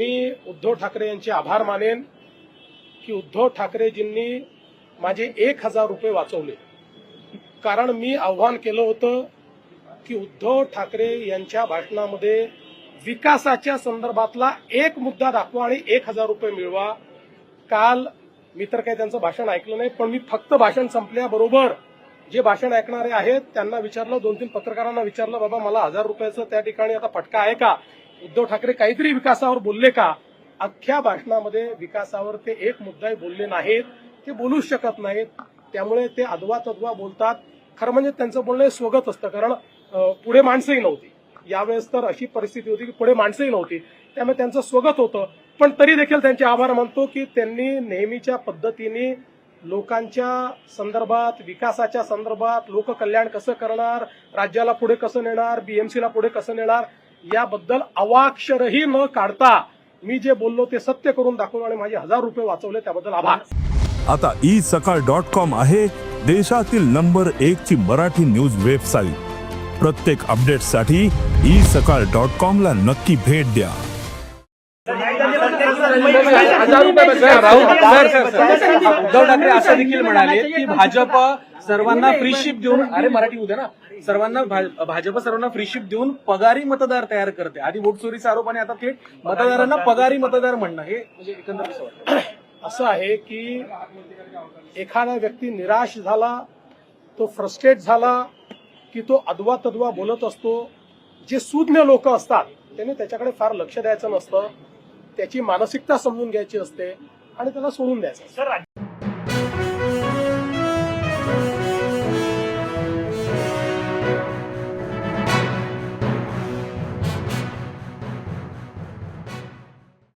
मी उद्धव ठाकरे यांचे आभार मानेन की उद्धव ठाकरेजींनी माझे एक हजार रुपये वाचवले. कारण मी आव्हान केलं होतं की उद्धव ठाकरे यांच्या भाषणामध्ये विकासाच्या संदर्भातला एक मुद्दा दाखवा आणि एक हजार रुपये मिळवा. काल मी तर काही त्यांचं भाषण ऐकलं नाही पण मी फक्त भाषण संपल्याबरोबर जे भाषण ऐकणारे आहेत त्यांना विचारलं दोन तीन पत्रकारांना विचारलं बाबा मला हजार रुपयाचं त्या ठिकाणी आता फटका आहे का? उद्धव ठाकरे काहीतरी विकासावर बोलले का? अख्ख्या भाषणामध्ये विकासावर ते एक मुद्दाही बोलले नाहीत. ते बोलूच शकत नाहीत. त्यामुळे ते अदवा तद्वा बोलतात. खरं म्हणजे त्यांचं बोलणं हे स्वगत असतं कारण पुढे माणसंही नव्हती. यावेळेस तर अशी परिस्थिती होती की पुढे माणसंही नव्हती. त्यामुळे त्यांचं स्वगत होतं. पण तरी देखील त्यांचे आभार मानतो की त्यांनी नेहमीच्या पद्धतीने लोकांच्या संदर्भात विकासाच्या संदर्भात लोककल्याण कसं करणार राज्याला पुढे कसं नेणार बीएमसीला पुढे कसं नेणार याबद्दल अवाक्षरही न काढता मी जे बोललो ते सत्य करून दाखवलं आणि माझे हजार रुपये वाचवले त्याबद्दल आभार. आता ई सकाळ डॉट कॉम आहे देशातील नंबर एक ची मराठी न्यूज वेबसाईट. प्रत्येक अपडेटसाठी ई सकाळ डॉट कॉम ला नक्की भेट द्या. हजार रुपये राहुल सर सर उद्धव ठाकरे असं देखील म्हणाले. की भाजप सर्वांना फ्री शिप देऊन अरे मराठी उद्या ना सर्वांना भाजप सर्वांना फ्री शिप देऊन पगारी मतदार तयार करते आधी वोट चोरीचा आरोप आणि आता थेट मतदारांना पगारी मतदार म्हणणं हे म्हणजे एकंदर असं आहे की एखादा व्यक्ती निराश झाला तो फ्रस्ट्रेट झाला की तो अदवा तद्वा बोलत असतो जे सुज्ञ लोक असतात त्यांनी त्याच्याकडे फार लक्ष द्यायचं नसतं त्याची मानसिकता समजून घ्यायची असते आणि त्याला सोडून द्यायचं सर